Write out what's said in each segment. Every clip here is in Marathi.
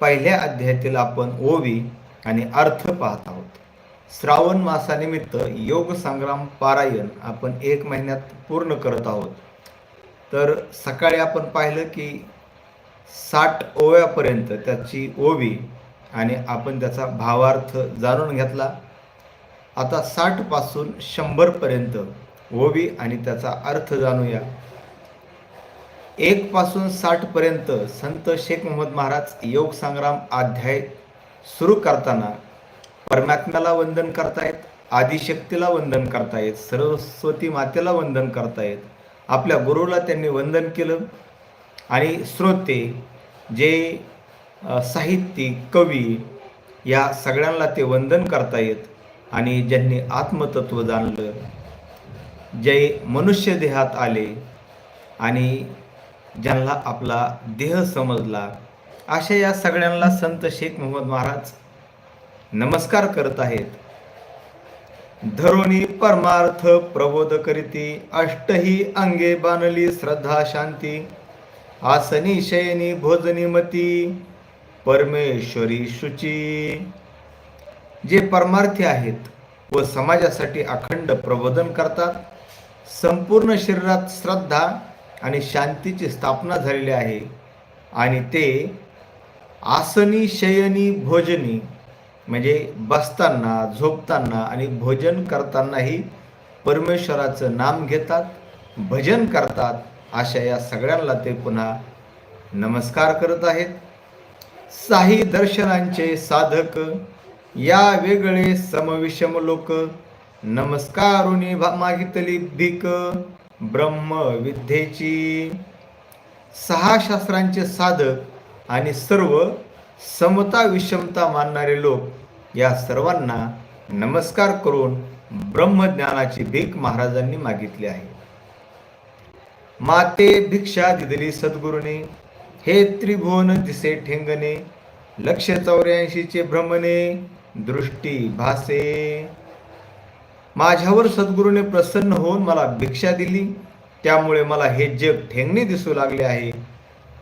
पहिल्या अध्यायातील आपण ओवी आणि अर्थ पाहत आहोत. श्रावण मासानिमित्त योग संग्राम पारायण आपण एक महिन्यात पूर्ण करत आहोत. तर सकाळी आपण पाहिलं की साठ ओव्यापर्यंत त्याची ओवी आणि आपण त्याचा भावार्थ जाणून घेतला. आता साठपासून शंभरपर्यंत ओवी आणि त्याचा अर्थ जाणूया. एक पासून साठ पर्यंत संत शेख मोहम्मद महाराज योग संग्राम अध्याय सुरू करताना परमात्म्याला वंदन करतायत आदिशक्तीला वंदन करतायत सरस्वती मातेला वंदन करतायत. आपल्या गुरुला त्यांनी वंदन केलं आणि श्रोते जे साहित्यिक कवी या सगळ्यांना ते वंदन करतायत आणि ज्यांनी आत्मतत्व जाणलं जे मनुष्य देहात आले आणि ज्यांना आपला देह समजला अशा या सगळ्यांना संत शेख मोहम्मद महाराज नमस्कार करत आहेत. धरोणी परमार्थ प्रबोध करीती अष्टही अंगे बांधली श्रद्धा शांती आसनी शयनी भोजनी मती परमेश्वरी शुची. जे परमार्थी आहेत व समाजासाठी अखंड प्रबोधन करतात संपूर्ण शरीरात श्रद्धा आणि शांतीची स्थापना झालेली आहे. आणि ते आसनी शयनी भोजनी म्हणजे बसताना झोपताना आणि भोजन करतानाही परमेश्वराचं नाम घेतात भजन करतात अशा या सगळ्यांना ते पुन्हा नमस्कार करत आहेत. साही दर्शनांचे साधक या वेगळे समविषम लोक नमस्कारुनी भा- मागितली भीक. ब्रह्म विद्येची. सहा शास्त्रांचे साधक आणि सर्व समता विषमता मानणारे लोक या सर्वांना नमस्कार करून ब्रह्मज्ञानाची भीक महाराजांनी मागितली आहे. माते भिक्षा दिदली सद्गुरूने हे त्रिभुवन दिसे ठेंगणे लक्ष चौऱ्याऐंशीचे भ्रमणे दृष्टी भासे. माझ्यावर सद्गुरूने प्रसन्न होऊन मला भिक्षा दिली. त्यामुळे मला हे जग ठेंगणे दिसू लागले आहे.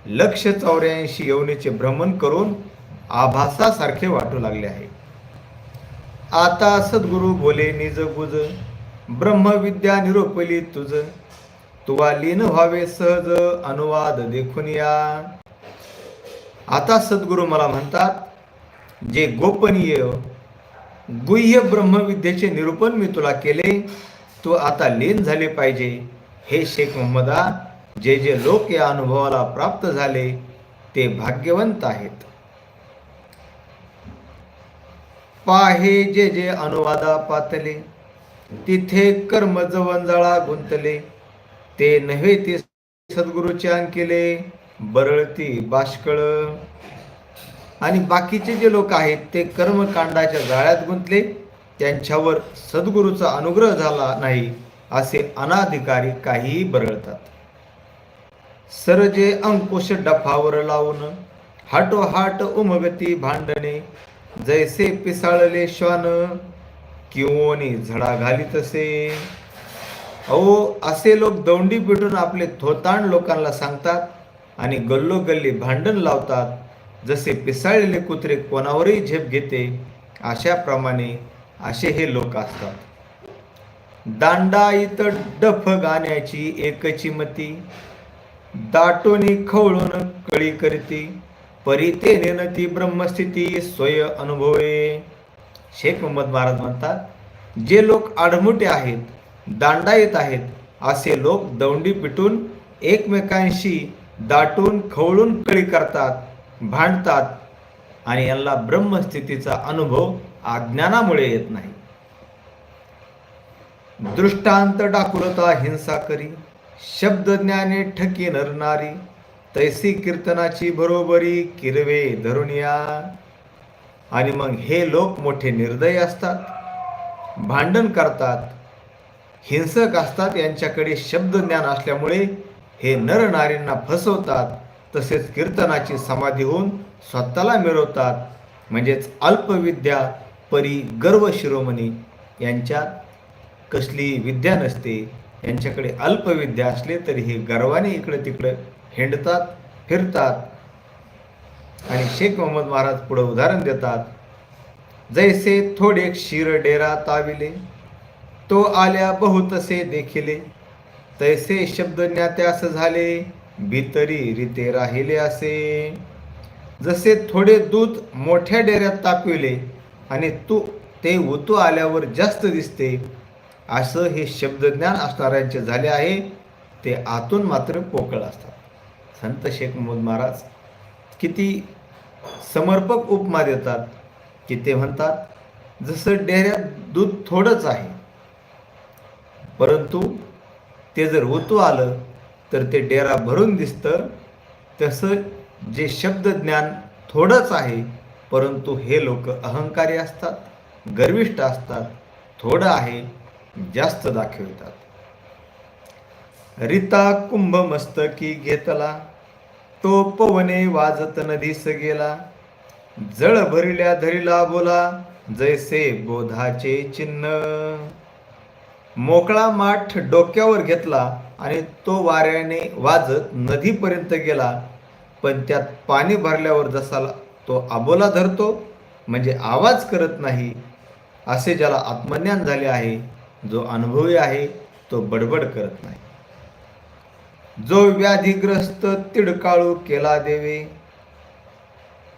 लक्ष चौऱ्याऐंशी यवनेचे भ्रमण करून आभासासारखे वाटू लागले आहे. आता सद्गुरू बोले निज गुज ब्रह्मविद्या निरोपली तुझ. तुवा लीन व्हावे सहज अनुवाद देखून या. आता सद्गुरू मला म्हणतात जे गोपनीय गुह्य ब्रह्मविद्येचे निरूपण मी तुला केले तू आता लीन झाले पाहिजे. हे शेख मोहम्मदा जे जे लोक या अनुभवाला प्राप्त झाले ते भाग्यवंत आहेत. पाहे जे जे अनुवादा पातले तिथे कर्म जवंजाळा गुंतले. ते नव्हे ते सद्गुरूचे अंकिले बरळती बाष्कळ. आणि बाकीचे जे लोक आहेत ते कर्मकांडाच्या जाळ्यात गुंतले. त्यांच्यावर सद्गुरूचा अनुग्रह झाला नाही असे अनाधिकारी काहीही बरळतात. सरजे अंकुश डफावर लावून हाटोहाट उमगती भांडणे. जैसे पिसाळले श्वान किंवोनी झडा घाली तसे अहो असे लोक दौंडी पिटून आपले थोतांड लोकांना सांगतात आणि गल्लोगल्ली भांडण लावतात. जसे पिसाळलेले कुत्रे कोणावरही झेप घेते अशाप्रमाणे असे हे लोक असतात. दांडा इत डफ गाण्याची एकची मती दाटोनी खवळून कळी करती परिते ते ब्रह्मस्थिती स्वय अनुभवे. शेख मोहम्मद महाराज म्हणतात जे लोक आडमुटे आहेत दांडायत आहेत असे लोक दौंडी पिटून एकमेकांशी दाटून खवळून कळी करतात. भांडतात आणि यांना ब्रह्मस्थितीचा अनुभव अज्ञानामुळे येत नाही. दृष्टांत डाकुलता हिंसा करी शब्द ज्ञाने ठकी नरनारी तैसी कीर्तनाची बरोबरी किरवे धरुनिया. आणि मग हे लोक मोठे निर्दयी असतात भांडण करतात हिंसक असतात यांच्याकडे शब्द ज्ञान असल्यामुळे हे नरनारींना फसवतात. तसेच कीर्तनाची समाधी होऊन स्वतःला मिळवतात. म्हणजेच अल्पविद्या परी गर्व शिरोमणी यांच्यात कसली विद्या नसते यांच्याकडे अल्पविद्या असले तरी हे गर्वाने इकडे तिकडे हिंडतात फिरतात. आणि शेख मोहम्मद महाराज पुढे उदाहरण देतात. जैसे थोडे क्षीर डेरा ताविले तो आल्या बहुतसे देखिले. तैसे शब्द ज्ञात्यास झाले. भीतरी रीते राहिले असे. जसे थोडे दूध मोठ्या डेऱ्यात तापविले आणि तू ते उतू आल्यावर जास्त दिसते असं हे शब्दज्ञान असणाऱ्यांचे झाले आहे. ते आतून मात्र पोकळ असतात. संत शेख मोद महाराज किती समर्पक उपमा देतात की ते म्हणतात जसं डेऱ्यात दूध थोडंच आहे परंतु ते जर ओतू आलं तर ते डेरा भरून दिसतं. तसं जे शब्दज्ञान थोडंच आहे परंतु हे लोक अहंकारी असतात गर्विष्ठ असतात थोडं आहे जास्त दाखवितात. रिता कुंभ मस्तकी घेतला तो पवने वाजत नदीस गेला. जळ भरिल्या धरिला बोला जैसे बोधाचे चिन्ह. मोकळा माठ डोक्यावर घेतला आणि तो वाऱ्याने वाजत नदीपर्यंत गेला. पण त्यात पाणी भरल्यावर जसा तो आबोला धरतो म्हणजे आवाज करत नाही असे ज्याला आत्मज्ञान झाले आहे जो अनुभवी आहे तो बडबड करत नाही. जो व्याधीग्रस्त तिडकाळू केला देवे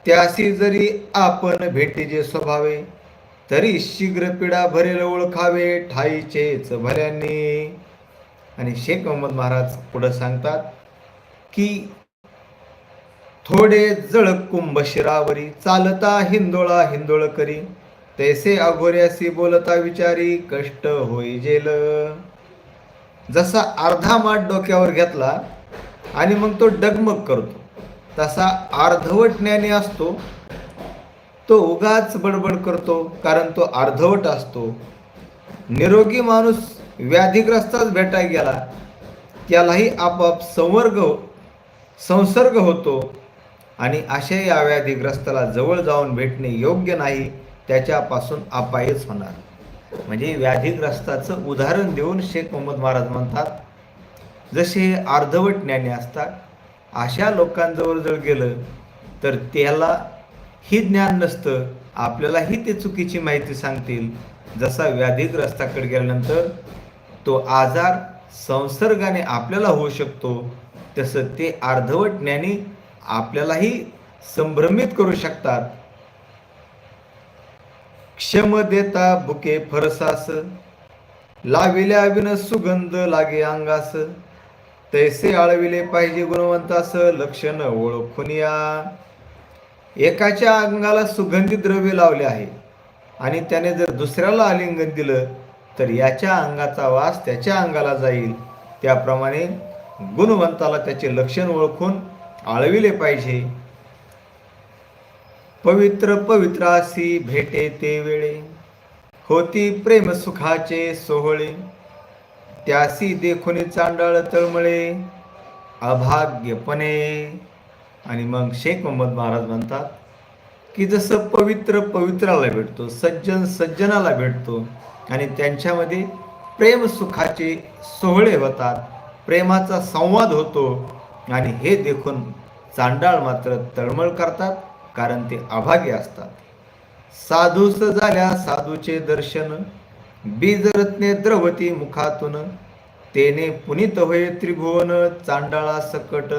त्याशी जरी आपण भेटीचे स्वभावे तरी शीघ्र पिढा भरेल ओळखावे ठाईचेच भल्याने. आणि शेख मोहम्मद महाराज पुढे सांगतात की थोडे जळ कुंभ शिरावरी चालता हिंदोळा हिंदोळ करी. तैसे अघोऱ्यासी बोलता विचारी कष्ट होई जेल. जसा अर्धा माठ डोक्यावर घेतला आणि मग तो डगमग करतो तसा अर्धवट ज्ञानी असतो तो उगाच बडबड करतो कारण तो अर्धवट असतो. निरोगी माणूस व्याधीग्रस्ताच भेटायला गेला त्यालाही आपाप संवर्ग हो, संसर्ग होतो. आणि अशा या व्याधीग्रस्ताला जवळ जाऊन भेटणे योग्य नाही त्याच्यापासून अपायच होणार. म्हणजे व्याधीग्रस्ताचं उदाहरण देऊन शेख मोहम्मद महाराज म्हणतात जसे अर्धवट ज्ञानी असतात अशा लोकांजवळ जर गेलं तर त्याला ही ज्ञान नसतं. आपल्यालाही ते चुकीची माहिती सांगतील. जसा व्याधीग्रस्ताकडे गेल्यानंतर तो आजार संसर्गाने आपल्याला होऊ शकतो तसं ते अर्धवट ज्ञानी आपल्यालाही संभ्रमित करू शकतात. क्षम देता बुके फरसास लाविल्या विन सुगंध लागे अंगास. तैसे आळविले पाहिजे गुणवंतास लक्षण ओळखून या. एकाच्या अंगाला सुगंधी द्रव्य लावले आहे आणि त्याने जर दुसऱ्याला आलिंगन दिलं तर याच्या अंगाचा वास त्याच्या अंगाला जाईल. त्याप्रमाणे गुणवंताला त्याचे लक्षण ओळखून आळविले पाहिजे. पवित्र पवित्रासी भेटे ते वेळे. होती प्रेम सुखाचे सोहळे. त्यासी देखुनी चांडाळ तळमळे. अभाग्यपणे आणि मग शेख मोहम्मद महाराज म्हणतात की जसं पवित्र पवित्राला भेटतो सज्जन सज्जनाला भेटतो आणि त्यांच्यामध्ये प्रेम सुखाचे सोहळे होतात प्रेमाचा संवाद होतो आणि हे देखून चांडाळ मात्र तळमळ करतात कारण ते अभागे असतात. साधूस झाल्या साधूचे दर्शन बीजरत्ने द्रवती मुखातून तेने पुनित होय त्रिभुवन चांडाळा सकट.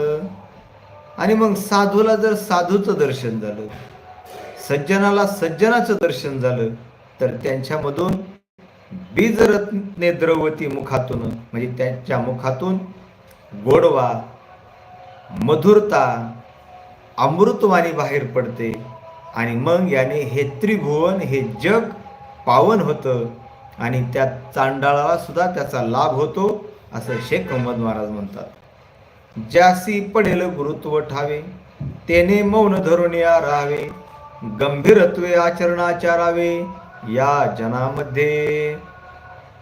आणि मग साधूला जर साधूचं दर्शन झालं सज्जनाला सज्जनाचं दर्शन झालं तर त्यांच्यामधून बीजरत्ने द्रवती मुखातून म्हणजे त्यांच्या मुखातून गोडवा मधुरता अमृतवाणी बाहेर पडते. आणि मग याने हे त्रिभुवन हे जग पावन होतं. आणि त्या चांडाळाला सुद्धा त्याचा लाभ होतो असं शेख अहमद महाराज म्हणतात. ज्यासी पडेल गुरुत्व ठावे तेने मौन धरून या राहावे गंभीरत्वे आचरणाचारावे या जनामध्ये.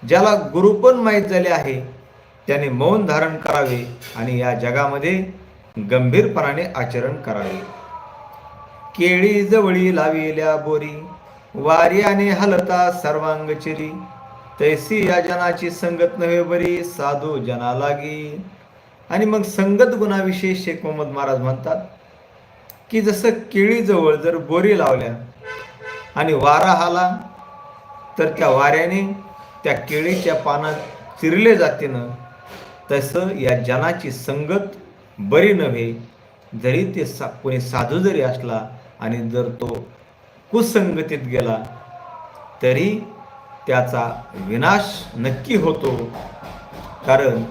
ज्याला गुरुपण माहीत झाले आहे त्याने मौन धारण करावे आणि या जगामध्ये गंभीरपणाने आचरण करावे. केळी जवळी लाविल्या बोरी वार्याने हलता सर्वांग चिरी तैसी या जनाची संगत नव्हे बरी साधू जना लागी. आणि मग संगत गुणाविषयी शेख मोहम्मद महाराज म्हणतात की जसं केळीजवळ जर बोरी लावल्या आणि वारा आला तर त्या वाऱ्याने त्या केळीच्या पानात चिरले जाते ना तसं या जनाची संगत बरी नव्हे. जरी ते सा कोणी साधू जरी असला आणि जर तो कुसंगतीत गेला तरी त्याचा विनाश नक्की होतो. कारण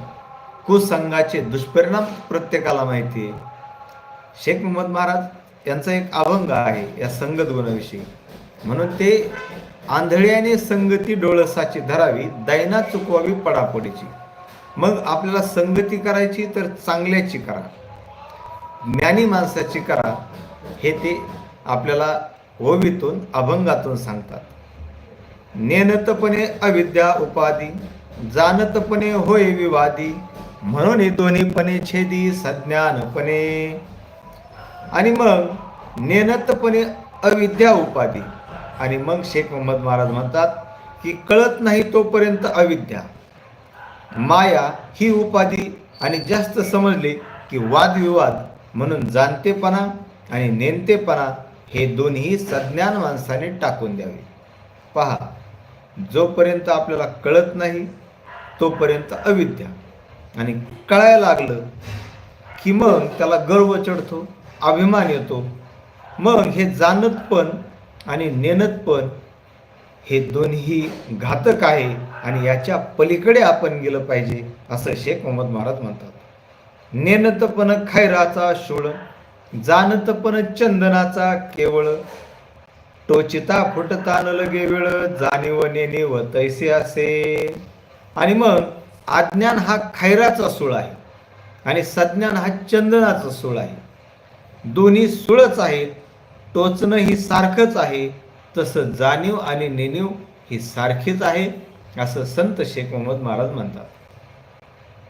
कुसंगाचे दुष्परिणाम प्रत्येकाला माहिती आहे. शेख मोहम्मद महाराज यांचा एक अभंग आहे या संगत गुणाविषयी म्हणून ते आंधळ्याने संगती डोळसाची धरावी दैना चुकवावी पडापडीची. मग आपल्याला संगती करायची तर चांगल्याची करा. ज्ञानी माणसाची करा हे ते आपल्याला ओवीतून अभंगातून सांगतात. नेनतपणे अविद्या उपाधी जानतपणे होय विवादी म्हणून दोन्हीपणे छेदी सज्ञानपणे आणि मग नेनतपणे अविद्या उपाधी. आणि मग शेख मोहम्मद महाराज म्हणतात की कळत नाही तोपर्यंत अविद्या. माया ही उपाधी आणि जास्त समजले की वादविवाद म्हणून जाणतेपणा आणि नेमतेपणा हे दोन्ही सज्ञान माणसाने टाकून द्यावे. पहा जोपर्यंत आपल्याला कळत नाही तोपर्यंत अविद्या. आणि कळायला लागलं की मग त्याला गर्व चढतो अभिमान येतो. मग हे जाणत पण आणि नेणत पण हे दोन्ही घातक आहे आणि याच्या पलीकडे आपण गेलं पाहिजे असं शेख मोहम्मद महाराज म्हणतात. नेनतपण खैराचा शोळ जाणतपण चंदनाचा केवळ. टोचिता फुटता न लगे वेळ जाणीव नेणीव तैसे असे. आणि मग अज्ञान हा खैराचा सूळ आहे आणि सज्ञान हा चंदनाचा सूळ आहे. दोन्ही सुळच आहेत टोचणं ही सारखंच आहे तसं जाणीव आणि नेणीव ही सारखीच आहे असं संत शेख मोहम्मद महाराज म्हणतात.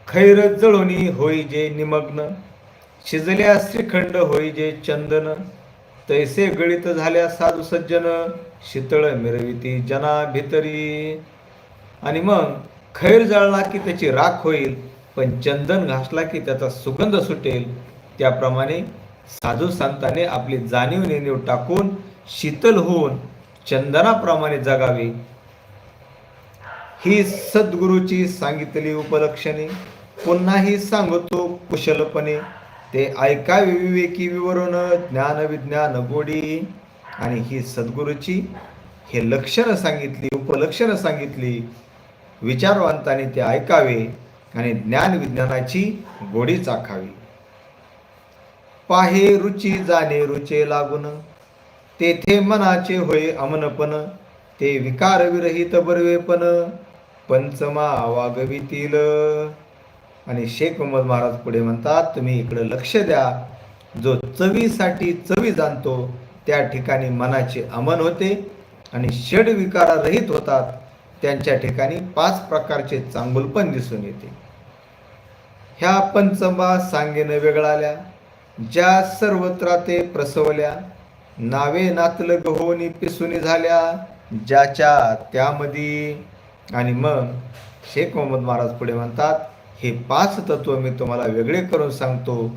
खैर जळोनी होई जे निमग्न शिजल्या श्रीखंड होई जे चंदन तैसे गळित झाल्या साधू सज्जन शीतळ मिरविती जना भितरी. आणि मग खैर जळला की त्याची राख होईल पण चंदन घासला की त्याचा सुगंध सुटेल. त्याप्रमाणे साधू संतांनी आपली जाणीव नेणीव टाकून शीतल होऊन चंदनाप्रमाणे जगावे. ही सद्गुरूची सांगितली उपलक्षणे पुन्हाही सांगतो कुशलपणे. ते ऐकावे विवेकी विवरण ज्ञान विज्ञान गोडी. आणि ही सद्गुरूची हे लक्षणं सांगितली उपलक्षणं सांगितली. विचारवंतांनी ते ऐकावे आणि ज्ञान विज्ञानाची गोडी चाखावी. पाहे रुची जाणे रुचे लागून तेथे मनाचे होय अमनपण ते विकार विरहित बरवेपण पंचमा वागवितील. आणि शेख मोहम्मद महाराज पुढे म्हणतात तुम्ही इकडे लक्ष द्या जो चवीसाठी चवी जाणतो त्या ठिकाणी मनाचे अमन होते आणि षड विकारारहित होतात त्यांच्या ठिकाणी पाच प्रकारचे चांगुलपण दिसून येते. ह्या पंचमा सांगेन वेगळाल्या ज्या सर्वत्र ते प्रसवल्या नावे नातल गहोनी पिसुनी झाल्या ज्याच्या त्यामध्ये आणि मग शेख मोहम्मद महाराज पुढे म्हणतात हे पाच तत्व मी तुम्हाला वेगळे करून सांगतो.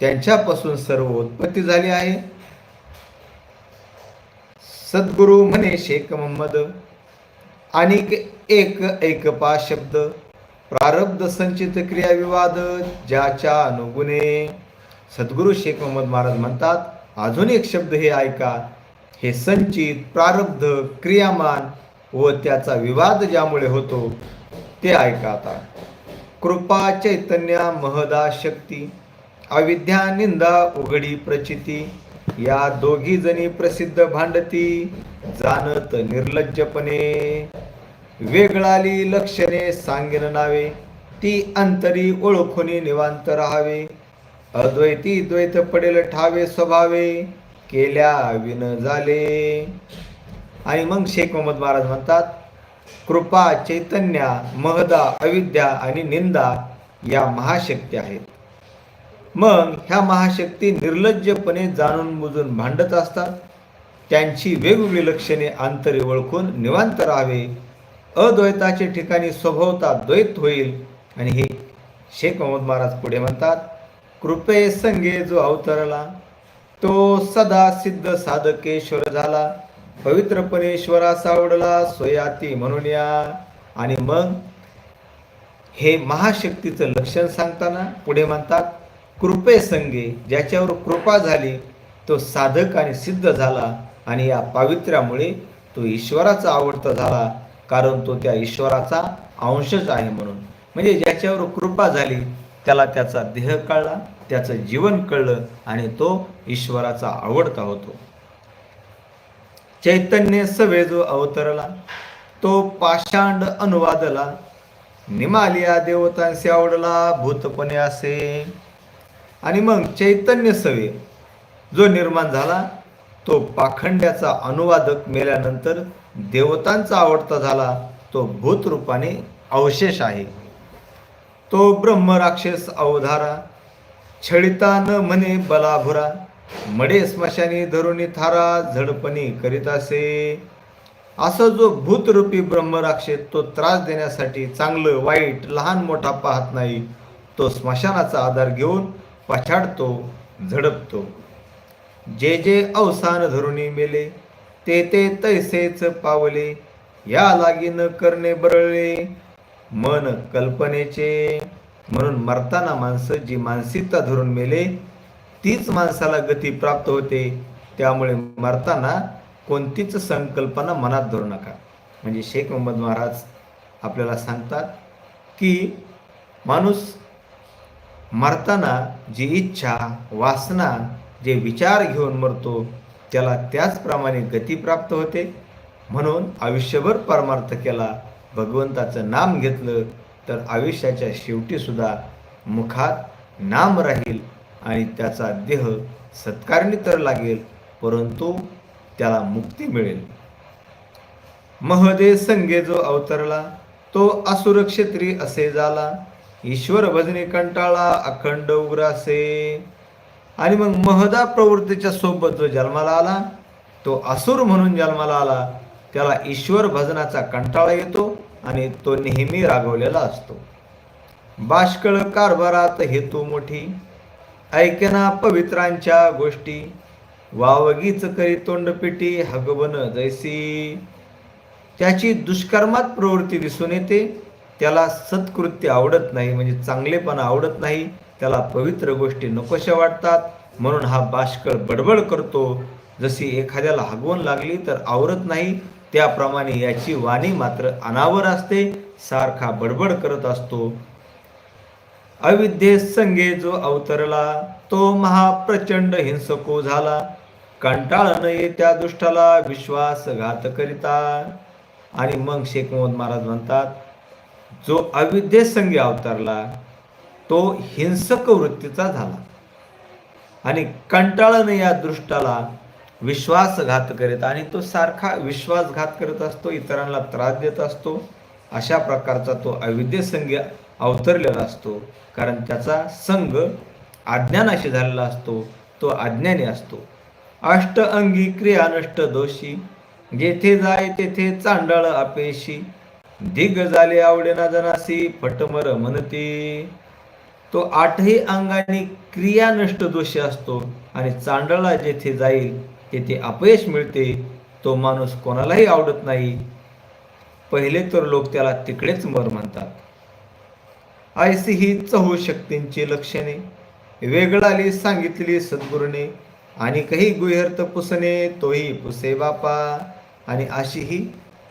त्यांच्यापासून सर्व उत्पत्ती झाली आहे. सद्गुरु म्हणे शेख मोहम्मद आणि एक एकपा शब्द. प्रारब्ध संचित क्रिया विवाद ज्याच्या अनुगुणे. सद्गुरू शेख मोहम्मद महाराज म्हणतात अजून एक शब्द हे ऐका. हे संचित प्रारब्ध क्रियामान व त्याचा विवाद ज्यामुळे होतो ते ऐका आता. कृपा चैतन्या महदा शक्ती अविद्या निंदा उघडी प्रचिती या दोघी जणी प्रसिद्ध भांडती जाणत निर्लज्जपणे. वेगळाली लक्षणे सांगेन नावे. ती अंतरी ओळखुनी निवांत राहावे. अद्वैती द्वैत पडेल ठावे स्वभावे. केल्या विन झाले. आणि मग शेख मोहम्मद महाराज म्हणतात कृपा चैतन्या महदा अविद्या आणि निंदा या महाशक्ती आहेत. मग ह्या महाशक्ती निर्लज्जपणे जाणून बुजून भांडत असतात. त्यांची वेगवेगळी लक्षणे आंतरी ओळखून निवांत राहावे. अद्वैताचे ठिकाणी स्वभावता द्वैत होईल. आणि हे शेख मोहम्मद महाराज पुढे म्हणतात कृपे संगे जो अवतरला तो सदा सिद्ध साधकेश्वर झाला. पवित्रपणे ईश्वरास आवडला सोयाती म्हणून या. आणि मग हे महाशक्तीचं लक्षण सांगताना पुढे म्हणतात कृपे संगे ज्याच्यावर कृपा झाली तो साधक आणि सिद्ध झाला. आणि या पावित्र्यामुळे तो ईश्वराचा आवडता झाला. कारण तो त्या ईश्वराचा अंशच आहे म्हणून. म्हणजे ज्याच्यावर कृपा झाली त्याला त्याचा देह कळला त्याचं जीवन कळलं आणि तो ईश्वराचा आवडता होतो. चैतन्य सवे जो अवतरला तो पाषांड अनुवादला निमालिया देवतांशी आवडला भूतपणे असे. आणि मग चैतन्य सवे जो निर्माण झाला तो पाखंड्याचा अनुवादक मेल्यानंतर देवतांचा आवडता झाला तो भूतरूपाने अवशेष आहे. तो ब्रह्म राक्षस अवधारा छळिता न म्हणे बलाभुरा मडे स्मशानी धरुणी थारा झडपणी करीत असे. असं जो भूतरूपी ब्रह्मराक्षस तो त्रास देण्यासाठी चांगलं वाईट लहान मोठा पाहत नाही तो स्मशानाचा आधार घेऊन पछाडतो झडपतो. जे जे अवसान धरुणी मेले ते ते तैसेच पावले. या लागीन करणे बरळले. मन कल्पनेचे. म्हणून मरताना माणसं जी मानसिकता धरून मेले तीच माणसाला गती प्राप्त होते. त्यामुळे मरताना कोणतीच संकल्पना मनात धरू नका. म्हणजे शेख मोहम्मद महाराज आपल्याला सांगतात की माणूस मरताना जी इच्छा वासना जे विचार घेऊन मरतो त्याला त्याचप्रमाणे गती प्राप्त होते. म्हणून आयुष्यभर परमार्थ केला. भगवंताचं नाम घेतलं तर आयुष्याच्या शेवटी सुद्धा मुखात नाम राहील आणि त्याचा देह सत्कारणी तर लागेल परंतु त्याला मुक्ती मिळेल. महदे संगे जो अवतरला तो असुरक्षेत्री असे झाला ईश्वर भजने कंटाळा अखंड उग्रासे. आणि मग महदा प्रवृत्तीच्या सोबत जो जन्माला आला तो असुर म्हणून जन्माला आला त्याला ईश्वर भजनाचा कंटाळा येतो आणि तो नेहमी रागवलेला असतो. बाष्कळ कारभारात हेतू मोठी ऐकना पवित्रांच्या गोष्टी वावगीच करी तोंडपिटी हगबन जैसी. त्याची दुष्कर्मात प्रवृत्ती दिसून येते त्याला सत्कृत्य आवडत नाही म्हणजे चांगलेपणा आवडत नाही त्याला पवित्र गोष्टी नकोशा वाटतात. म्हणून हा बाष्कळ बडबड करतो. जशी एखाद्याला हगवण लागली तर आवरत नाही. त्याप्रमाणे याची वाणी मात्र अनावर असते. सारखा बडबड करत असतो. अविद्ये संगे जो अवतरला तो महाप्रचंड हिंसको झाला. कंटाळन त्या दुष्टाला विश्वासघात करिता. आणि मग शेख मोहम्मद महाराज म्हणतात जो अविद्ये संगे अवतरला तो हिंसक वृत्तीचा झाला. आणि कंटाळाने या दृष्टाला विश्वासघात करीत आणि तो सारखा विश्वासघात करत असतो इतरांना त्रास देत असतो अशा प्रकारचा तो अविद्येसंगी अवतरलेला असतो. कारण त्याचा संघ अज्ञानाशी झालेला असतो तो अज्ञानी असतो. अष्ट अंगी क्रिया नष्ट दोषी जेथे जाय तेथे चांडाळ अपेशी. दिग झाले आवडेना जनासी फटमर म्हणती. तो आठही अंगाने क्रिया नष्ट दोषी असतो आणि चांडळा जेथे जाईल तेथे अपयश मिळते. तो माणूस कोणालाही आवडत नाही. पहिले तर लोक त्याला तिकडेच मर म्हणतात ऐसी ही चहू शक्तींची लक्षणे. वेगळाली सांगितली सद्गुरूने आणि काही गुह्यर्थ पुसणे तोही पुसे बापा. आणि अशी ही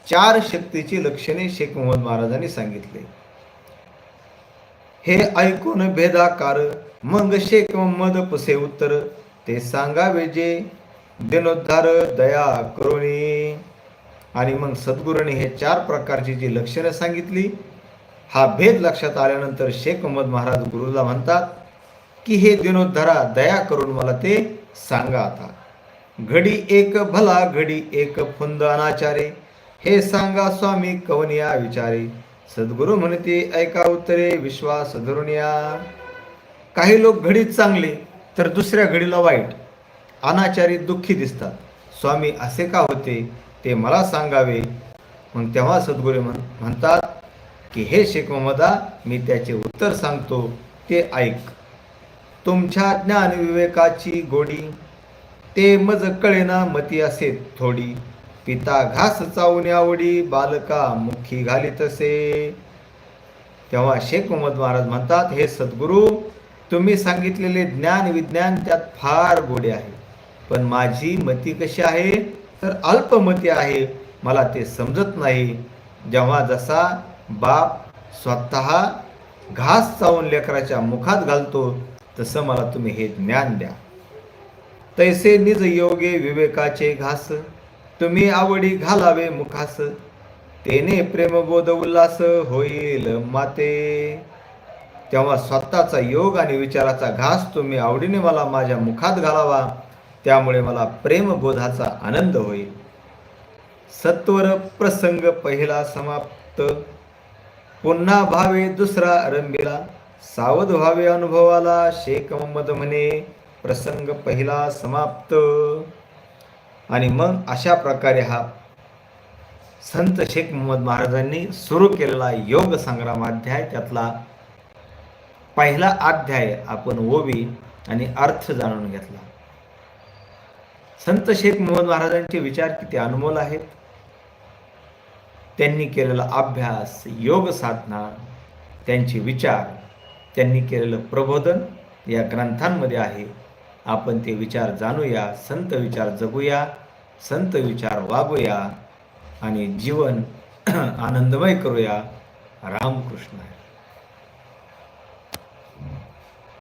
चार शक्तीची लक्षणे शेख मोहम्मद महाराजांनी सांगितले. हे ऐकून भेदाकार मग शेख मद पुसे उत्तर. ते सांगावे जे दिनोद्धार दया करुणी. आणि मग सद्गुरूने हे चार प्रकारची जी लक्षणं सांगितली हा भेद लक्षात आल्यानंतर शेख मोहम्मद महाराज गुरुला म्हणतात की हे दिनोद्धारा दया करून मला ते सांगा आता. घडी एक भला घडी एक फुंद अनाचारे हे सांगा स्वामी कवनिया विचारे. सद्गुरू म्हणते ऐका उत्तरे विश्वास धरुनिया. काही लोक घडीत चांगले तर दुसऱ्या घडीला वाईट. अनाचारी दुःखी दिसतात. स्वामी असे का होते? ते मला सांगावे. मग तेव्हा सद्गुरू म्हण म्हणतात की हे शेख ममदा मी त्याचे उत्तर सांगतो ते ऐक. तुमच्या ज्ञान विवेकाची गोडी ते मज कळेना मती असे थोडी. पिता घास चावून आवडी बालका मुखी घालीतसे तेव्हा शेख मोहम्मद महाराज म्हणतात हे सद्गुरू तुम्ही सांगितलेले ज्ञान विज्ञान त्यात फार गोडे आहे. पण माझी मती कशी आहे? तर अल्पमती आहे. मला ते समजत नाही. जेव्हा जसा बाप स्वतः घास चावून लेकराच्या मुखात घालतो तसं मला तुम्ही हे ज्ञान द्या. तैसे निज योगे विवेकाचे घास. तुम्ही आवडी घालावे मुखास. तेने प्रेमबोध उल्हास होईल माते. तेव्हा स्वतःचा योग आणि विचाराचा घास तुम्ही आवडीने मला माझ्या मुखात घालावा. त्यामुळे मला प्रेमबोधाचा आनंद होईल. सत्वर प्रसंग पहिला समाप्त. पुन्हा भावे दुसरा रंबीला सावध व्हावे अनुभवाला शेख मोहम्मद म्हणे प्रसंग पहिला समाप्त. आणि मग अशा प्रकारे हा संत शेख मोहम्मद महाराजांनी सुरू केलेला योग संग्राम अध्याय त्यातला पहिला अध्याय आपण ओवी आणि अर्थ जाणून घेतला. संत शेख मोहम्मद महाराजांचे विचार किती अनमोल आहेत? त्यांनी केलेला अभ्यास योग साधना त्यांचे विचार त्यांनी केलेलं प्रबोधन या ग्रंथांमध्ये आहे. आपण ते विचार जाणूया संत विचार जगूया. संत विचार वागूया आणि जीवन आनंदमय करूया. रामकृष्ण आहे